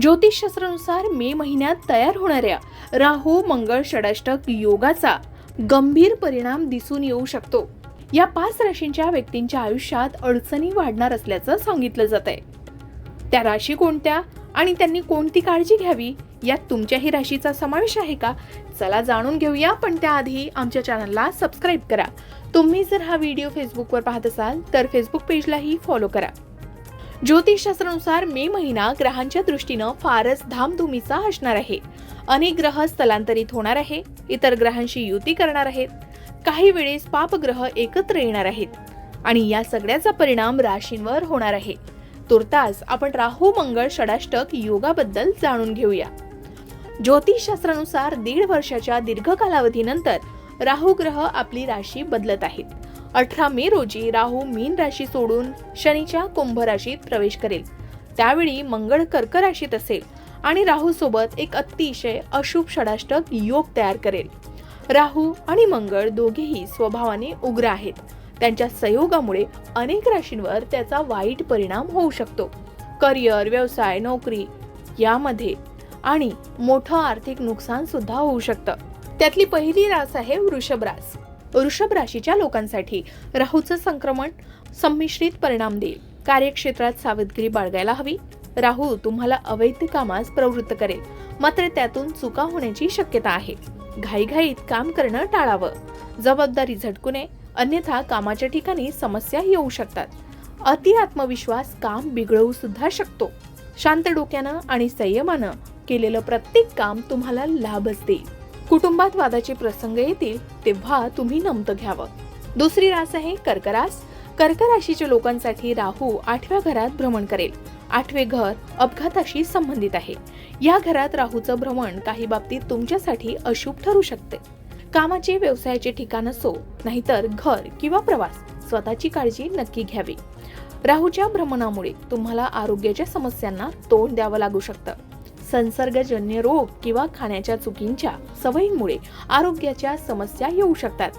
ज्योतिषशास्त्रानुसार मे महिन्यात तयार होणाऱ्या राहू मंगळ षडाष्टक योगाचा गंभीर परिणाम दिसून येऊ शकतो. या पाच राशींच्या व्यक्तींच्या आयुष्यात अडचणी वाढणार असल्याचं सांगितलं जात आहे त्या राशी कोणत्या आणि त्यांनी कोणती काळजी घ्यावी? यात तुमच्याही राशीचा समावेश आहे का? चला जाणून घेऊया पण त्याआधी आमच्या चॅनलला सबस्क्राईब करा. तुम्ही जर हा व्हिडिओ फेसबुकवर पाहत असाल तर फेसबुक पेजलाही फॉलो करा. ज्योतिषशास्त्रानुसार मे महिना ग्रहांच्या दृष्टीनं फारच धामधुमीचा असणार आहे. अनेक ग्रह स्थलांतरित होणार आहे इतर ग्रहांशी युती करणार आहेत. काही वेळेस पापग्रह एकत्र येणार आहेत आणि या सगळ्याचा परिणाम राशींवर होणार आहे. तुर्तास आपण राहू मंगळ षडाष्टक योगाबद्दल जाणून घेऊया. ज्योतिषशास्त्रानुसार दीड वर्षाच्या दीर्घ कालावधीनंतर राहू ग्रह आपली राशी बदलत आहेत. अठरा मे रोजी राहू मीन राशी सोडून शनीच्या कुंभ राशीत प्रवेश करेल. त्यावेळी मंगळ कर्क राशीत असेल आणि राहू सोबत एक अतिशय अशुभ षडाष्टक योग तयार करेल. राहू आणि मंगळ दोघेही स्वभावाने उग्र आहेत. त्यांच्या संयोगामुळे अनेक राशींवर त्याचा वाईट परिणाम होऊ शकतो. करिअर व्यवसाय नोकरी यामध्ये आणि मोठं आर्थिक नुकसान सुद्धा होऊ शकतं. त्यातली पहिली रास आहे वृषभ रास. वृषभ राशीच्या लोकांसाठी राहूचं संक्रमण संमिश्रित परिणाम देईल. कार्यक्षेत्रात सावधगिरी बाळगायला हवी. राहू तुम्हाला अवैध कामास प्रवृत्त करेल. मात्र त्यातून चुका होण्याची शक्यता आहे. घाईघाईत काम करणं टाळावं. जबाबदारी झटकू नये. अन्यथा कामाच्या ठिकाणी समस्या येऊ शकतात. अति आत्मविश्वास काम बिघडवू सुद्धा शकतो. शांत डोक्यानं आणि संयमानं केलेलं प्रत्येक काम तुम्हाला लाभच देईल. कुटुंबात वादाचे प्रसंग येतील तेव्हा तुम्ही नमतं घ्यावं. दुसरी रास आहे कर्करास. कर्क राशीच्या लोकांसाठी राहू आठव्या घरात भ्रमण करेल. आठवे घर अपघाताशी संबंधित आहे. या घरात राहूचं भ्रमण काही बाबतीत तुमच्यासाठी अशुभ ठरू शकते. कामाचे व्यवसायाचे ठिकाण असो नाहीतर घर किंवा प्रवास स्वतःची काळजी नक्की घ्यावी. राहूच्या भ्रमणामुळे तुम्हाला आरोग्याच्या समस्यांना तोंड द्यावं लागू शकतं. संसर्गजन्य रोग किंवा खाण्याच्या चुकींच्या सवयींमुळे आरोग्याच्या समस्या येऊ शकतात.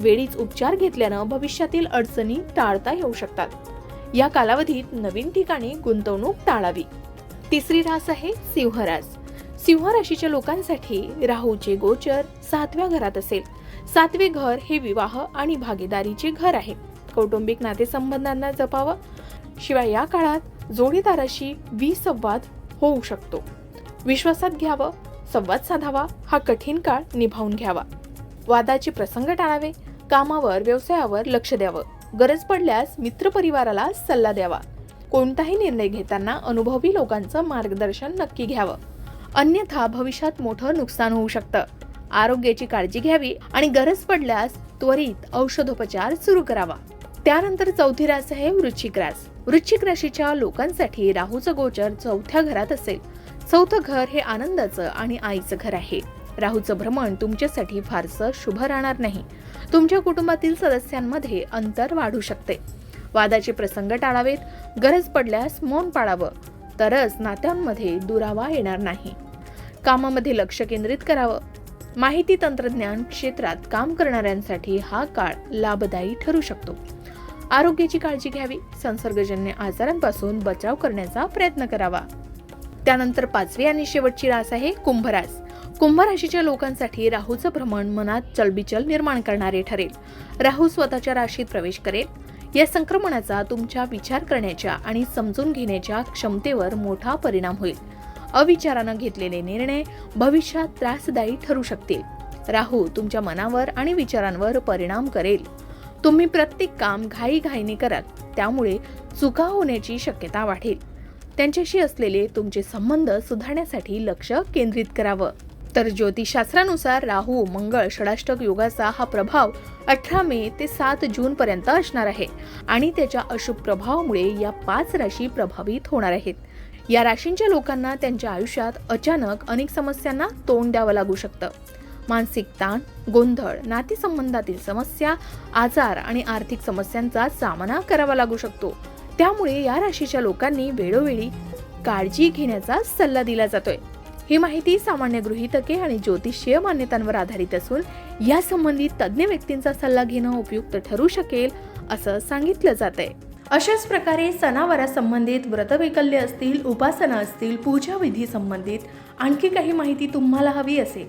वेळीच उपचार घेतल्यानं भविष्यातील अडचणी टाळता येऊ शकतात. या कालावधीत नवीन ठिकाणी गुंतवणूक टाळावी. तिसरी रास आहे सिंहरास. सिंह राशीच्या लोकांसाठी राहूचे गोचर सातव्या घरात असेल. सातवे घर हे विवाह आणि भागीदारीचे घर आहे. कौटुंबिक नातेसंबंधांना जपावं. शिवाय या काळात जोडीदाराशी विसंवाद होऊ शकतो. विश्वासात घ्यावं संवाद साधावा हा कठीण काळ निभावून घ्यावा. वादाचे प्रसंग टाळावे कामावर व्यवसायावर लक्ष द्यावं. गरज पडल्यास मित्रपरिवाराला सल्ला द्यावा. कोणताही निर्णय घेताना अनुभवी लोकांचं मार्गदर्शन नक्की घ्यावं. अन्यथा भविष्यात मोठं नुकसान होऊ शकतं. आरोग्याची काळजी घ्यावी आणि गरज पडल्यास त्वरित औषधोपचार सुरू करावा. त्यानंतर चौथी रास आहे वृश्चिक रास. वृश्चिक राशीच्या लोकांसाठी राहूचं गोचर चौथ्या घरात असेल. चौथं घर हे आनंदाचं आणि आईचं घर आहे. राहूचं भ्रमण तुमच्यासाठी फारसं शुभ राहणार नाही. तुमच्या कुटुंबातील सदस्यांमध्ये अंतर वाढू शकते. वादाचे प्रसंग टाळावेत गरज पडल्यास मौन पाळावं तरच नात्यांमध्ये दुरावा येणार नाही. कामामध्ये लक्ष केंद्रित करावं. माहिती तंत्रज्ञान क्षेत्रात काम करणाऱ्यांसाठी हा काळ लाभदायी ठरू शकतो. आरोग्याची काळजी घ्यावी संसर्गजन्य आजारांपासून बचाव करण्याचा प्रयत्न करावा. त्यानंतर पाचवी आणि शेवटची रास आहे कुंभरास. कुंभ राशीच्या लोकांसाठी राहूचं भ्रमण मनात चलबिचल निर्माण करणारे ठरेल. राहू स्वतःच्या राशीत प्रवेश करेल. या संक्रमणाचा तुमच्या विचार करण्याच्या आणि समजून घेण्याच्या क्षमतेवर मोठा परिणाम होईल. अविचारानं घेतलेले निर्णय भविष्यात त्रासदायी ठरू शकतील. राहू तुमच्या मनावर आणि विचारांवर परिणाम करेल. तुम्ही प्रत्येक काम घाईघाईने कराल. त्यामुळे चुका होण्याची शक्यता वाढेल. त्यांच्याशी असलेले तुमचे संबंध सुधारण्यासाठी लक्ष केंद्रित करावं. तर ज्योतिषशास्त्रानुसार राहू मंगळ षडाष्टक योगाचा हा प्रभाव अठरा मे ते सात जून पर्यंत असणार आहे आणि त्याच्या अशुभ प्रभावामुळे या पाच राशी प्रभावित होणार आहेत. या राशींच्या लोकांना त्यांच्या आयुष्यात अचानक अनेक समस्यांना तोंड द्यावं लागू शकतं. मानसिक ताण गोंधळ नातेसंबंधातील समस्या आजार आणि आर्थिक समस्यांचा सामना करावा लागू शकतो. त्यामुळे या राशीच्या लोकांनी वेळोवेळी काळजी घेण्याचा सल्ला दिला जातोय. ही माहिती सामान्य गृहीतके आणि ज्योतिषीय मान्यतांवर आधारित असून या संबंधित तज्ज्ञ व्यक्तींचा सल्ला घेणं उपयुक्त ठरू शकेल असं सांगितलं जात आहे अशाच प्रकारे सणावारासंबंधित व्रतवैकल्य असतील उपासना असतील पूजाविधी संबंधित आणखी काही माहिती तुम्हाला हवी असेल